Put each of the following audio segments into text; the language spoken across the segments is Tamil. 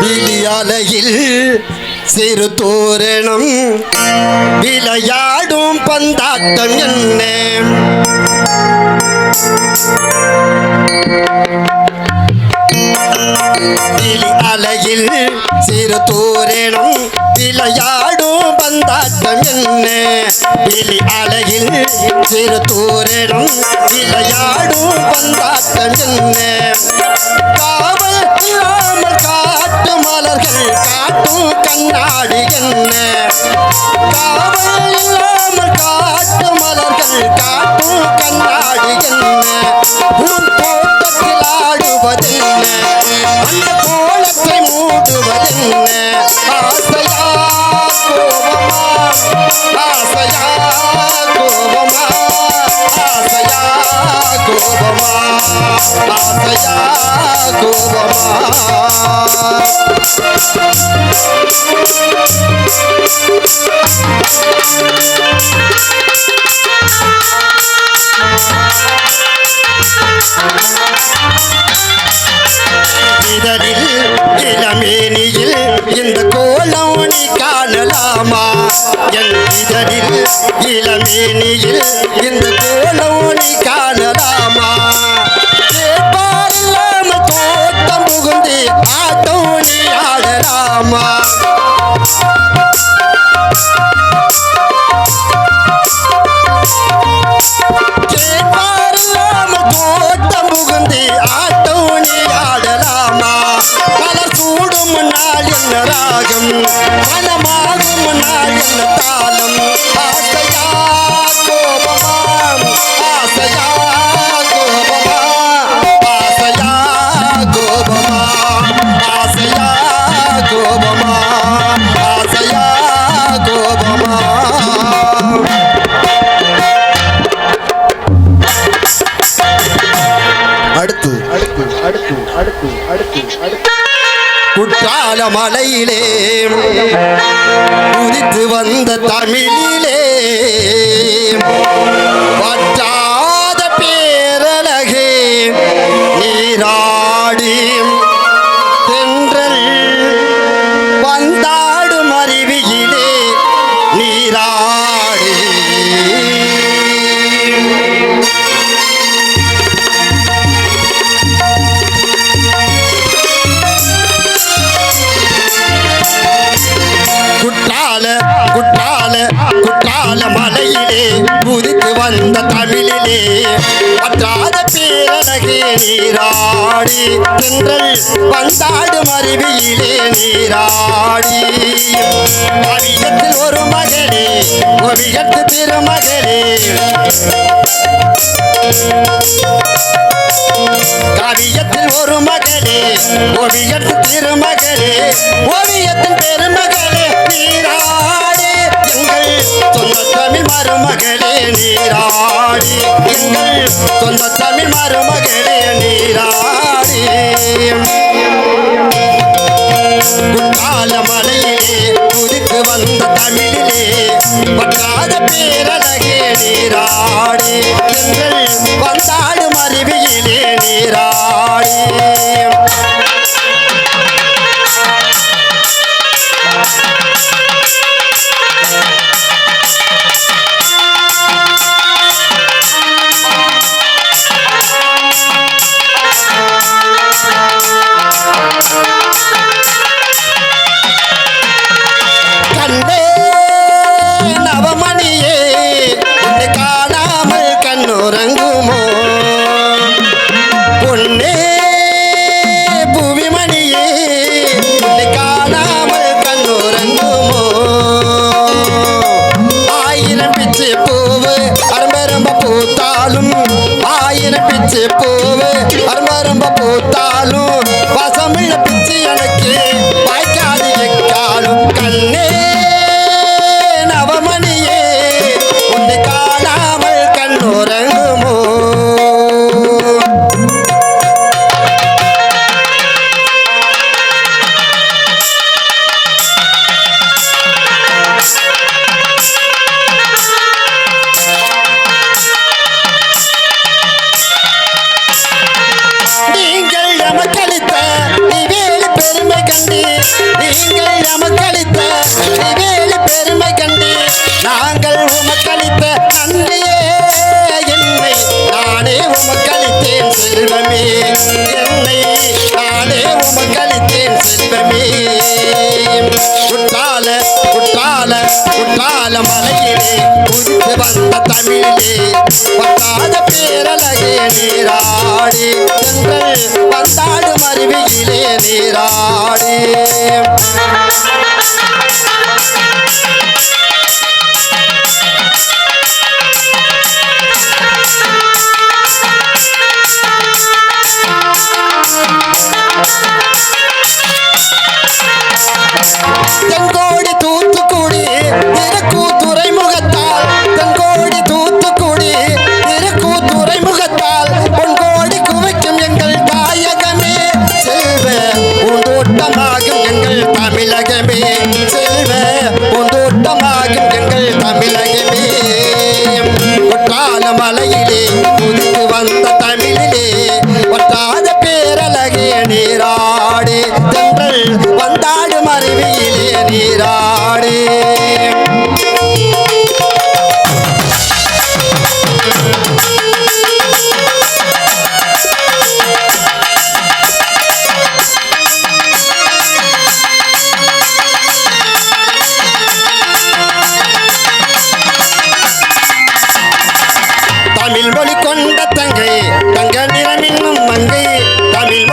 விழியலையில் சிறு தோரணம் விளையாடும் பந்தாட்டம் என்ன? விழி அலையில் சிறு தோரணம் விளையாடும் பந்தாட்டம் என்ன? விழி அலையில் சிறு தோரணம் விளையாடும் பந்தாட்டம் என்ன? காட்டும் கண்ணாடி என்ன? காவல் இல்லாமல் காட்டு மலர்கள் காட்டும் கண்ணாடி என்ன? உன் தோட்டத்தில் ஆடுவதென்ன? அந்த கோலத்தை மூடுவதென்ன? ஆசையா கோபமா? ஆசையா கோபமா கோபமா ஆசையா இதழில் இளமேனியில் இந்த கோலம் நீ காணலாமா? என் இதழில் இளமேனியில் இந்த கோலம் तालन மலையிலே உதித்து வந்த தமிழிலே. வற்றாத வந்த தமிழிலே பற்றாத பேரழகே நீராடி. தென்றல் வந்தாடு மருவியிலே நீராடி. கவியத்தில் ஒரு மகளே ஒவியத்து திருமகளே கவியத்தில் ஒரு மகளே ஓவியத்து திருமகளே ஓவியத்தின் பெருமகளே. தமிழ் மருமகளே நீராடி. எங்கள் சொந்த தமிழ் மருமகளே நீராடி. குற்றால மலையிலே புதுக்கு வந்த தமிழிலே பற்றாத பேரழகே நீராடி. தென்றல் வந்தாடும் அருவியிலே நீராடி. குற்றால குற்றால குற்றால மலையிலே குதித்து வந்த தமிழே பத்தாத பேரலகே நீராடி. மலையிலே குதித்து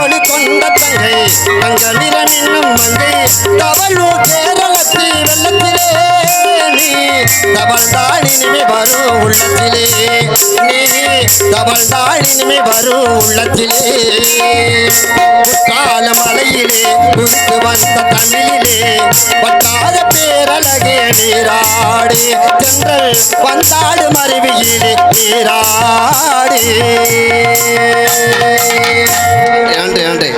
தமிழ் கொண்ட தங்கை தங்க நிறமின்னும் மங்கை தவழூர் கேரளத்தி வெள்ளத்திலே நீ தவழ்ந்தாள் இனிமே வரும் உள்ளத்திலே நீ தவழ்ந்தாள் இனிமே வரும் உள்ளத்திலே குற்றால மலையிலே குதித்து வந்த தமிழிலே பட்டாத பேரழகே நீராடி தென்றல் வந்தாடு மருவியிலே நீராடி. நன்றி நன்றி